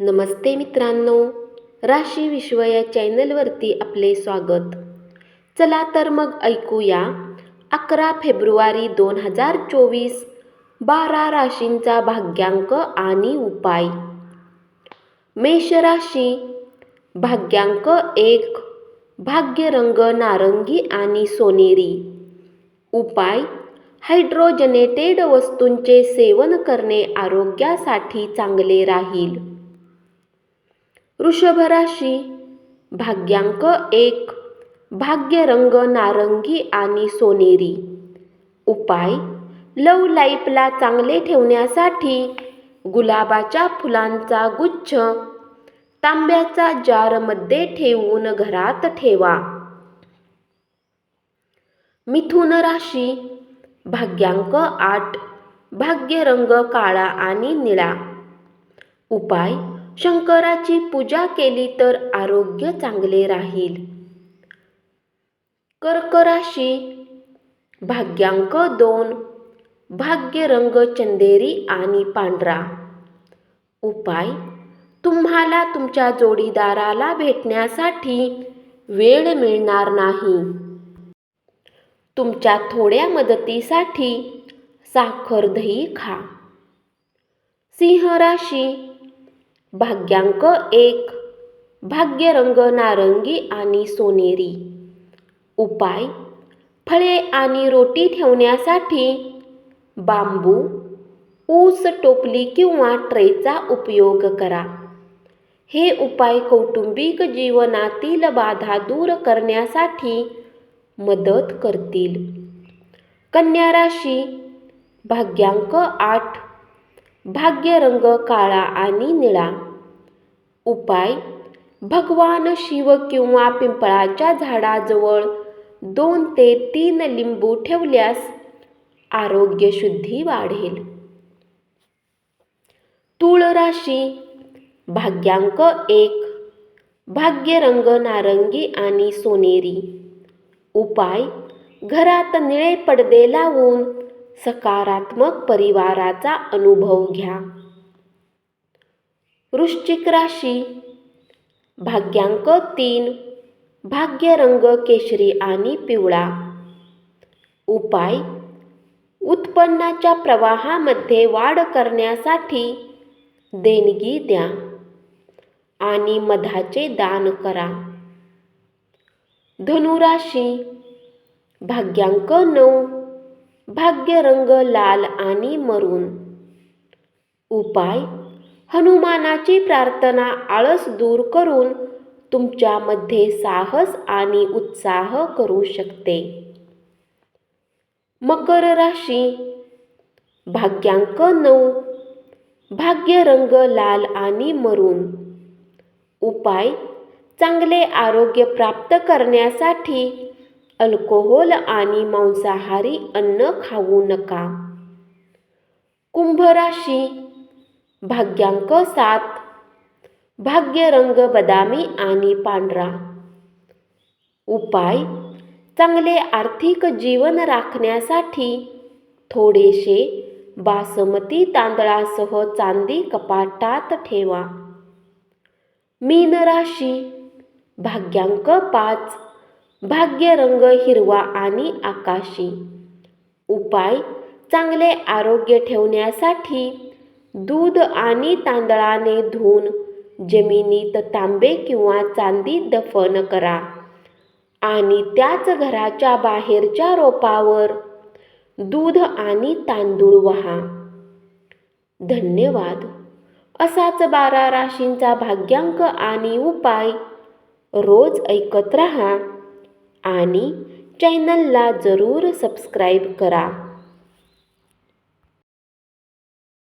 नमस्ते मित्रांनो. राशी विश्व या चॅनलवरती आपले स्वागत. चला तर मग ऐकूया अकरा फेब्रुवारी दोन हजार चोवीस बारा राशींचा भाग्यांक आणि उपाय. मेष राशी भाग्यांक एक भाग्यरंग नारंगी आणि सोनेरी. उपाय हायड्रोजनेटेड वस्तूंचे सेवन करणे आरोग्यासाठी चांगले राहील. वृषभ राशी भाग्यांक एक. भाग्यरंग नारंगी आणि सोनेरी. उपाय. लव लाईफला चांगले ठेवण्यासाठी गुलाबाच्या फुलांचा गुच्छ. तांब्याचा जारमध्ये ठेवून घरात ठेवा. मिथुन राशी. भाग्यांक आठ. भाग्यरंग काळा आणि निळा. उपाय. शंकराची पूजा केली तर आरोग्य चांगले राहील. कर्क राशी भाग्यांक दोन भाग्यरंग चंदेरी आणि पांढरा. उपाय तुम्हाला तुमच्या जोडीदाराला भेटण्यासाठी वेळ मिळणार नाही. तुमच्या थोड्या मदतीसाठी साखर दही खा. सिंह राशी भाग्यांक एक. भाग्यरंग नारंगी आणि सोनेरी. उपाय फळे आणि रोटी ठेवण्यासाठी बांबू ऊस टोपली किंवा ट्रेचा उपयोग करा. हे उपाय कौटुंबिक जीवनातील बाधा दूर करण्यासाठी मदत करतील. कन्या राशी भाग्यांक आठ. भाग्यरंग काळा आणि निळा. उपाय भगवान शिव किंवा पिंपळाच्या झाडाजवळ दोन ते तीन लिंबू ठेवल्यास आरोग्य शुद्धी वाढेल. तूळ राशी भाग्यांक एक भाग्यरंग नारंगी आणि सोनेरी. उपाय घरात निळे पडदे लावून सकारात्मक परिवाराचा अनुभव घ्या. वृश्चिक राशी. भाग्यांक तीन. भाग्यरंग केशरी आणि पिवळा. उपाय. उत्पन्नाच्या प्रवाहामध्ये वाढ करण्यासाठी देणगी द्या आणि मधाचे दान करा. धनुराशी. भाग्यांक नऊ. भाग्यरंग लाल आणि मरून. उपाय हनुमानाची प्रार्थना आळस दूर करून तुमच्यामध्ये साहस आणि उत्साह करू शकते. मकर राशी भाग्यांक नऊ भाग्यरंग लाल आणि मरून. उपाय चांगले आरोग्य प्राप्त करण्यासाठी अल्कोहोल आणि मांसाहारी अन्न खाऊ नका. कुंभ राशी भाग्यांक सात. भाग्यरंग बदामी आणि पांढरा. उपाय चांगले आर्थिक जीवन राखण्यासाठी थोडेसे बासमती तांदळासह चांदी कपाटात ठेवा. मीन राशी भाग्यांक पाच. भाग्यरंग हिरवा आणि आकाशी. उपाय चांगले आरोग्य ठेवण्यासाठी दूध आणि तांदळाने धुवून जमिनीत तांबे किंवा चांदी दफन करा आणि त्याच घराच्या बाहेरच्या रोपावर दूध आणि तांदूळ वहा. धन्यवाद. असाच बारा राशींचा भाग्यांक आणि उपाय रोज ऐकत रहा. आणि चॅनलला जरूर सबस्क्राईब करा.